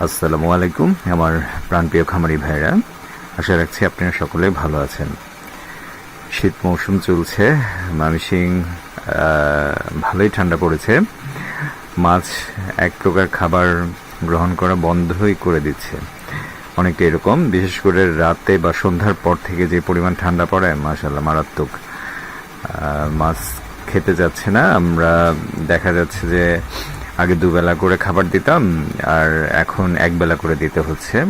আসসালামু আলাইকুম, আমার প্রাণপ্রিয় খামারি ভাইরা আশা রাখছি আপনারা সকলে ভালো আছেন। শীত মৌসুম চলছে মামিসিং ভালোই ঠান্ডা পড়েছে। মাছ এক প্রকার খাবার গ্রহণ করা বন্ধই করে দিচ্ছে। অনেকে এরকম, বিশেষ করে রাতে বা সন্ধ্যার পর থেকে যে পরিমাণ ঠান্ডা পড়ে মাশাল্লাহ মারাত্মক। মাছ খেতে যাচ্ছে না। আমরা দেখা যাচ্ছে যে আগে দুবেলা করে খাবার দিতাম, আর এখন একবেলা করে দিতে হচ্ছে।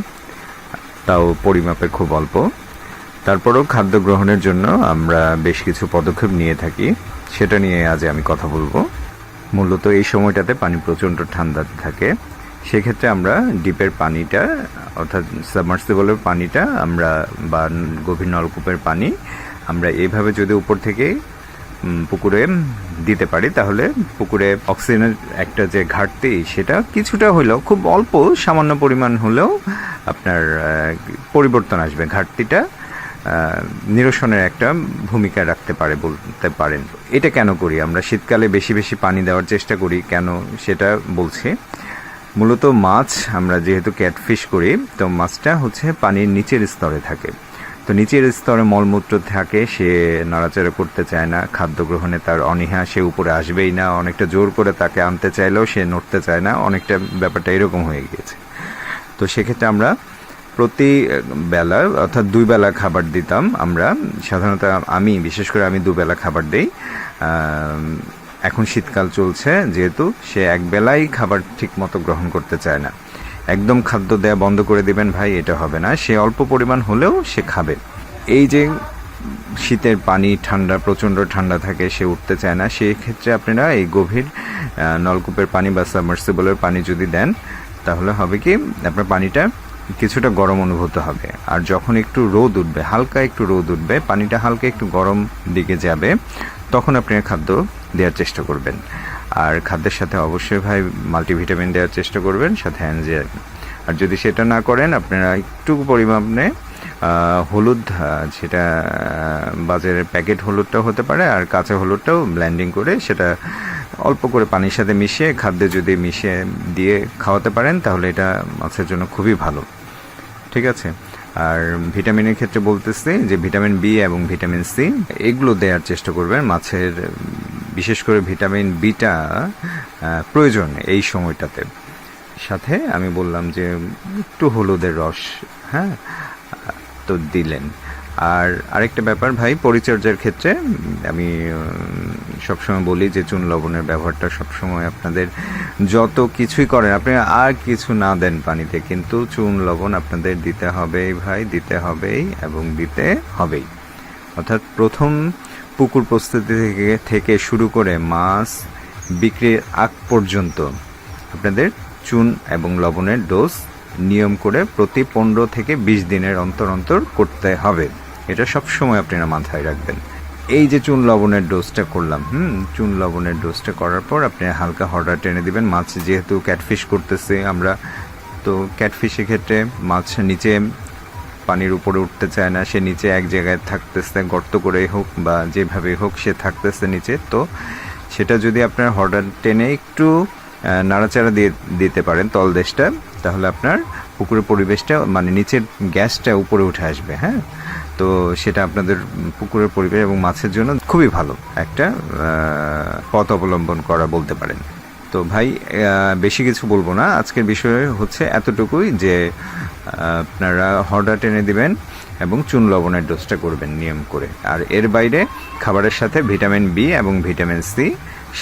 তাও পরিমাপে খুব অল্প। তারপরেও খাদ্য গ্রহণের জন্য আমরা বেশ কিছু পদক্ষেপ নিয়ে থাকি। সেটা নিয়ে আজ আমি কথা বলব। মূলত এই সময়টাতে পানি প্রচণ্ড ঠান্ডা থাকে। সেক্ষেত্রে আমরা ডিপের পানিটা, অর্থাৎ সাবমার্সিবলের পানিটা আমরা বা গভীর নলকূপের পানি আমরা এইভাবে যদি উপর থেকে পুকুরে দিতে পারি, তাহলে পুকুরে অক্সিজেনের একটা যে ঘাটতি, সেটা কিছুটা হলেও খুব অল্প সামান্য পরিমাণ হলেও আপনার পরিবর্তন আসবে। ঘাটতিটা নিরসনের একটা ভূমিকা রাখতে পারে বলতে পারেন। এটা কেন করি? আমরা শীতকালে বেশি বেশি পানি দেওয়ার চেষ্টা করি, কেন সেটা বলছি। মূলত মাছ, আমরা যেহেতু ক্যাটফিশ করি, তো মাছটা হচ্ছে পানির নিচের স্তরে থাকে। তো নিচের স্তরে মলমূত্র থাকে, সে নাড়াচাড়া করতে চায় না, খাদ্য গ্রহণে তার অনীহা, সে উপরে আসবেই না, অনেকটা জোর করে তাকে আনতে চাইলেও সে নড়তে চায় না, অনেকটা ব্যাপারটা এরকম হয়ে গিয়েছে। তো সেক্ষেত্রে আমরা প্রতি বেলা, অর্থাৎ দুই বেলা খাবার দিতাম আমরা, সাধারণত আমি, বিশেষ করে আমি দুবেলা খাবার দিই। এখন শীতকাল চলছে, যেহেতু সে এক বেলাই খাবার ঠিক মতো গ্রহণ করতে চায় না। একদম খাদ্য দেয়া বন্ধ করে দিবেন, ভাই, এটা হবে না। সে অল্প পরিমাণ হলেও সে খাবে। এই যে শীতের পানি ঠান্ডা, প্রচণ্ড ঠান্ডা থাকে, সে উঠতে চায় না। সেই ক্ষেত্রে আপনারা এই গভীর নলকূপের পানি বা সাবমার্সিবলের পানি যদি দেন, তাহলে হবে কি, আপনার পানিটা কিছুটা গরম অনুভূত হবে। আর যখন একটু রোদ উঠবে, হালকা একটু রোদ উঠবে, পানিটা হালকা একটু গরম দিকে যাবে, তখন আপনি খাদ্য দেওয়ার চেষ্টা করবেন। আর খাদ্যের সাথে অবশ্যই ভাই মাল্টিভিটামিন দেওয়ার চেষ্টা করবেন, সাথে অ্যানজিয়া। আর যদি সেটা না করেন, আপনারা একটু পরিমাণে হলুদ সেটা বাজারের প্যাকেট হলুদটাও হতে পারে, আর কাঁচা হলুদটাও ব্ল্যান্ডিং করে সেটা অল্প করে পানির সাথে মিশিয়ে, খাদ্যে যদি মিশিয়ে দিয়ে খাওয়াতে পারেন, তাহলে এটা মাছের জন্য খুবই ভালো। ঠিক আছে? আর ভিটামিনের ক্ষেত্রে বলতেছি যে ভিটামিন বি এবং ভিটামিন সি, এগুলো দেওয়ার চেষ্টা করবেন, মাছের বিশেষ করে ভিটামিন বিটা প্রয়োজন এই সময়টাতে। সাথে আমি বললাম যে একটু হলুদের রস হ্যাঁ তো দিলেন। আর আরেকটা ব্যাপার ভাই, পরিচর্যার ক্ষেত্রে আমি সবসময় বলি যে চুন লবণের ব্যবহারটা সবসময় আপনাদের যত কিছুই করেন, আপনি আর কিছু না দেন পানিতে, কিন্তু চুন লবণ আপনাদের দিতে হবেই ভাই, দিতে হবেই এবং দিতে হবেই। অর্থাৎ প্রথম পুকুর প্রস্তুতি থেকে থেকে শুরু করে মাছ বিক্রির আগ পর্যন্ত আপনাদের চুন এবং লবণের ডোজ নিয়ম করে প্রতি পনেরো থেকে বিশ দিনের অন্তর অন্তর করতে হবে। এটা সব সময় আপনারা মাথায় রাখবেন। এই যে চুন লবণের ডোজটা করলাম, হুম, চুন লবণের ডোজটা করার পর আপনি হালকা হর্ডার টেনে দিবেন। মাছ যেহেতু ক্যাটফিশ করতেছে আমরা, তো ক্যাটফিশের ক্ষেত্রে মাছ নিচে পানির উপরে উঠতে চায় না, সে নিচে এক জায়গায় থাকতেছে, গর্ত করে হোক বা যেভাবে হোক সে থাকতেছে নিচে। তো সেটা যদি আপনার হর্ডার টেনে একটু নাড়াচাড়া দিয়ে দিতে পারেন তলদেশটা তাহলে আপনার পুকুরের পরিবেশটা মানে নিচের গ্যাসটা উপরে উঠে আসবে হ্যাঁ? তো সেটা আপনাদের পুকুরের পরিবেশ এবং মাছের জন্য খুবই ভালো একটা পথ অবলম্বন করা বলতে পারেন। তো ভাই বেশি কিছু বলব না। আজকের বিষয় হচ্ছে এতটুকুই যে আপনারা হর্ডার টেনে দিবেন এবং চুন লবণের ডোজটা করবেন নিয়ম করে। আর এর বাইরে খাবারের সাথে ভিটামিন বি এবং ভিটামিন সি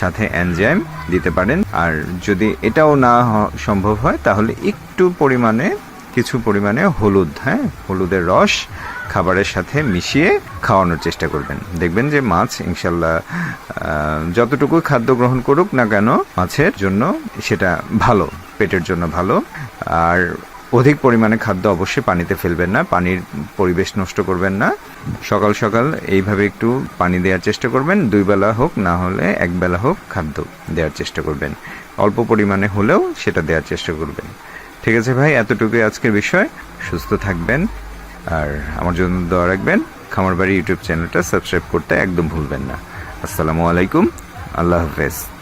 সাথে এনজাইম দিতে পারেন। আর যদি এটাও না সম্ভব হয়, তাহলে একটু পরিমাণে, কিছু পরিমাণে হলুদ হ্যাঁ? হলুদের রস খাবারের সাথে মিশিয়ে খাওয়ানোর চেষ্টা করবেন। দেখবেন যে মাছ, ইনশাল্লাহ যতটুকু খাদ্য গ্রহণ করুক না কেন, মাছের জন্য সেটা ভালো, পেটের জন্য ভালো। আর অধিক পরিমাণে খাদ্য অবশ্যই পানিতে ফেলবেন না, পানির পরিবেশ নষ্ট করবেন না। সকাল সকাল এইভাবে একটু পানি দেওয়ার চেষ্টা করবেন, দুই বেলা হোক, না হলে এক বেলা হোক খাদ্য দেওয়ার চেষ্টা করবেন। অল্প পরিমাণে হলেও সেটা দেওয়ার চেষ্টা করবেন। ঠিক আছে ভাই, এতটুকুই আজকের বিষয়। সুস্থ থাকবেন আর আমার জন্য দোয়া রাখবেন। খামার বাড়ি ইউটিউব চ্যানেলটা সাবস্ক্রাইব করতে একদম ভুলবেন না। আসসালামু আলাইকুম। আল্লাহ হাফেজ।